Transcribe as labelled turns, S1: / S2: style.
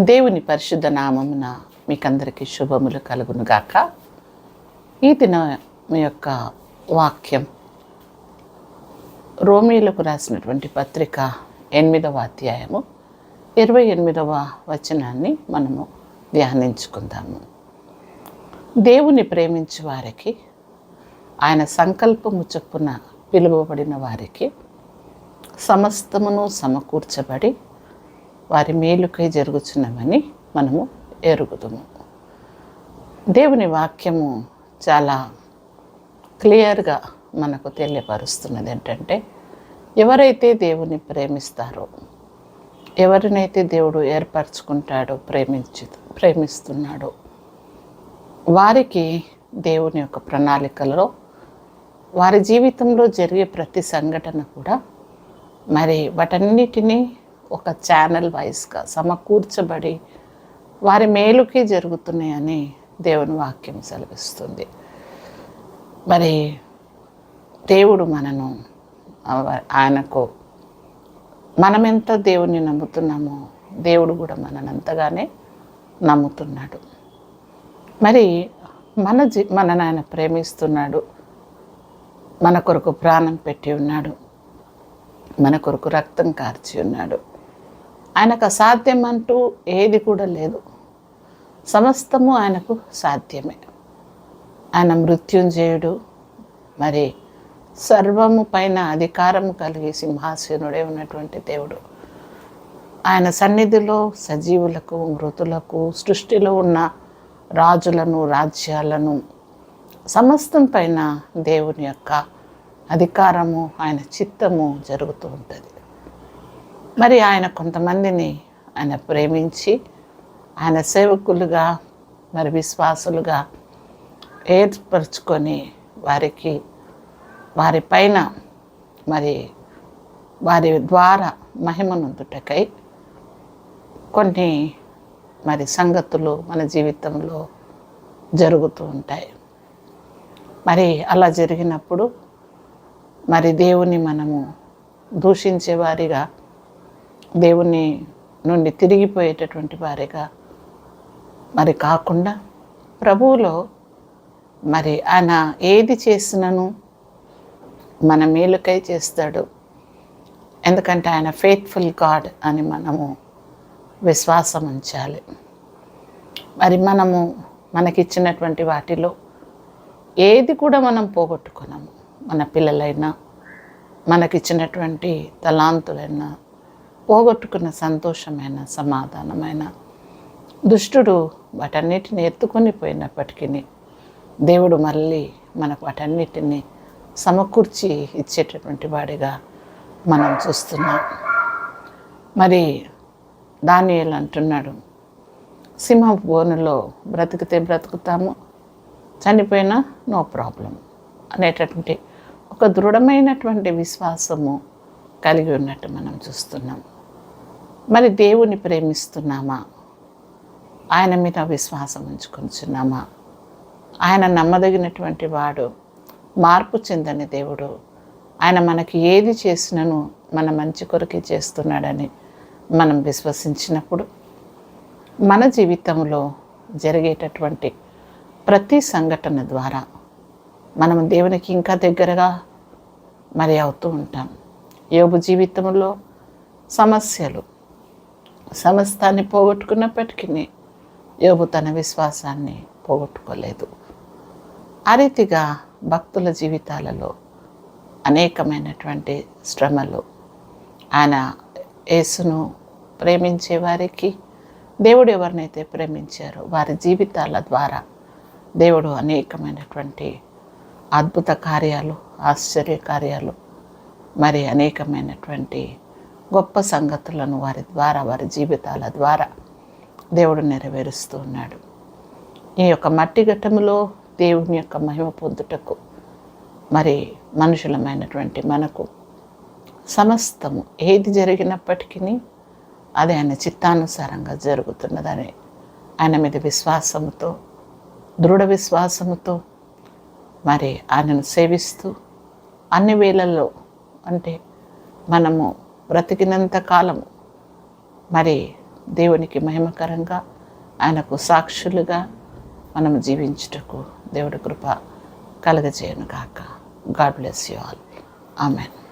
S1: దేవుని పరిశుద్ధ నామమున మీకందరికీ శుభములు కలుగును గాక ఈ దిన మీ యొక్క వాక్యం రోమీలకు రాసినటువంటి పత్రిక ఎనిమిదవ అధ్యాయము ఇరవై ఎనిమిదవ వచనాన్ని మనము ధ్యానించుకుందాము. దేవుని ప్రేమించే వారికి ఆయన సంకల్పము చొప్పున పిలువబడిన వారికి సమస్తమును సమకూర్చబడి వారి మేలుకై జరుగుచున్నవని మనము ఎరుగుదుము. దేవుని వాక్యము చాలా క్లియర్గా మనకు తెలియపరుస్తున్నది ఏంటంటే ఎవరైతే దేవుని ప్రేమిస్తారో ఎవరినైతే దేవుడు ఏర్పరచుకుంటాడో ప్రేమించు ప్రేమిస్తున్నాడో వారికి దేవుని యొక్క ప్రణాళికలో వారి జీవితంలో జరిగే ప్రతి సంఘటన కూడా మరి వాటన్నిటినీ ఒక ఛానల్ వైస్గా సమకూర్చబడి వారి మేలుకి జరుగుతున్నాయని దేవుని వాక్యం సెలవిస్తుంది. మరి దేవుడు మనను ఆయనకు మనమెంత దేవుని నమ్ముతున్నామో దేవుడు కూడా మననంతగానే నమ్ముతున్నాడు. మరి మన జీ మనని ఆయన ప్రేమిస్తున్నాడు. మన కొరకు ప్రాణం పెట్టి ఉన్నాడు. మన కొరకు రక్తం కార్చి ఉన్నాడు. ఆయనకు అసాధ్యం అంటూ ఏది కూడా లేదు. సమస్తము ఆయనకు సాధ్యమే. ఆయన మృత్యుంజయుడు. మరి సర్వము పైన అధికారము కలిగి సింహాసనుడే ఉన్నటువంటి దేవుడు. ఆయన సన్నిధిలో సజీవులకు మృతులకు సృష్టిలో ఉన్న రాజులను రాజ్యాలను సమస్తం పైన దేవుని యొక్క అధికారము ఆయన చిత్తము జరుగుతూ ఉంటుంది. మరి ఆయన కొంతమందిని ఆయన ప్రేమించి ఆయన సేవకులుగా మరి విశ్వాసులుగా ఏర్పరచుకొని వారికి వారి పైన మరి వారి ద్వారా మహిమనుందుటకై కొన్ని మరి సంగతులు మన జీవితంలో జరుగుతూ ఉంటాయి. మరి అలా జరిగినప్పుడు మరి దేవుని మనము దూషించేవారిగా దేవుని నుండి తిరిగిపోయేటటువంటి వారిగా మరి కాకుండా ప్రభువులో మరి ఆయన ఏది చేసినను మన మేలుకై చేస్తాడు. ఎందుకంటే ఆయన ఫెయిత్ఫుల్ గాడ్ అని మనము విశ్వాసం ఉంచాలి. మరి మనము మనకిచ్చినటువంటి వాటిలో ఏది కూడా మనం పోగొట్టుకున్నాము. మన పిల్లలైనా మనకిచ్చినటువంటి తలాంతులైనా పోగొట్టుకున్న సంతోషమైన సమాధానమైన దుష్టుడు వాటన్నిటిని ఎత్తుకొని పోయినప్పటికీ దేవుడు మళ్ళీ మనకు వాటన్నిటిని సమకూర్చి ఇచ్చేటటువంటి వాడిగా మనం చూస్తున్నాం. మరి దానియలు అంటున్నాడు సింహం బోనులో బ్రతికితే బ్రతుకుతాము చనిపోయినా నో ప్రాబ్లం అనేటటువంటి ఒక దృఢమైనటువంటి విశ్వాసము కలిగి ఉన్నట్టు మనం చూస్తున్నాం. మరి దేవుణ్ణి ప్రేమిస్తున్నామా? ఆయన మీద విశ్వాసం ఉంచుకుంటున్నామా ఆయన నమ్మదగినటువంటి వాడు మార్పు చెందని దేవుడు. ఆయన మనకి ఏది చేసినను మన మంచి కొరకే చేస్తున్నాడని మనం విశ్వసించినప్పుడు మన జీవితంలో జరిగేటటువంటి ప్రతి సంఘటన ద్వారా మనం దేవునికి ఇంకా దగ్గరగా మరి అవుతూ ఉంటాం. యోగు జీవితంలో సమస్యలు సమస్తాన్ని పోగొట్టుకున్నప్పటికీ యోబు తన విశ్వాసాన్ని పోగొట్టుకోలేదు. ఆ రీతిగా భక్తుల జీవితాలలో అనేకమైనటువంటి శ్రమలు ఆయన యేసును ప్రేమించే వారికి దేవుడు ఎవరినైతే ప్రేమించారో వారి జీవితాల ద్వారా దేవుడు అనేకమైనటువంటి అద్భుత కార్యాలు ఆశ్చర్య కార్యాలు మరి అనేకమైనటువంటి గొప్ప సంగతులను వారి ద్వారా వారి జీవితాల ద్వారా దేవుడు నెరవేరుస్తూ ఉన్నాడు. ఈ యొక్క మట్టి ఘట్టములో దేవుని యొక్క మహిమ పొందుటకు మరి మనుషులమైనటువంటి మనకు సమస్తము ఏది జరిగినప్పటికీ అది ఆయన చిత్తానుసారంగా జరుగుతున్నదని ఆయన మీద విశ్వాసముతో దృఢ విశ్వాసముతో మరి ఆయనను సేవిస్తూ అన్ని వేళల్లో అంటే మనము బ్రతికినంత కాలము మరి దేవునికి మహిమకరంగా ఆయనకు సాక్షులుగా మనం జీవించుటకు దేవుడి కృప కలగజేయను కాక God bless you all. Amen.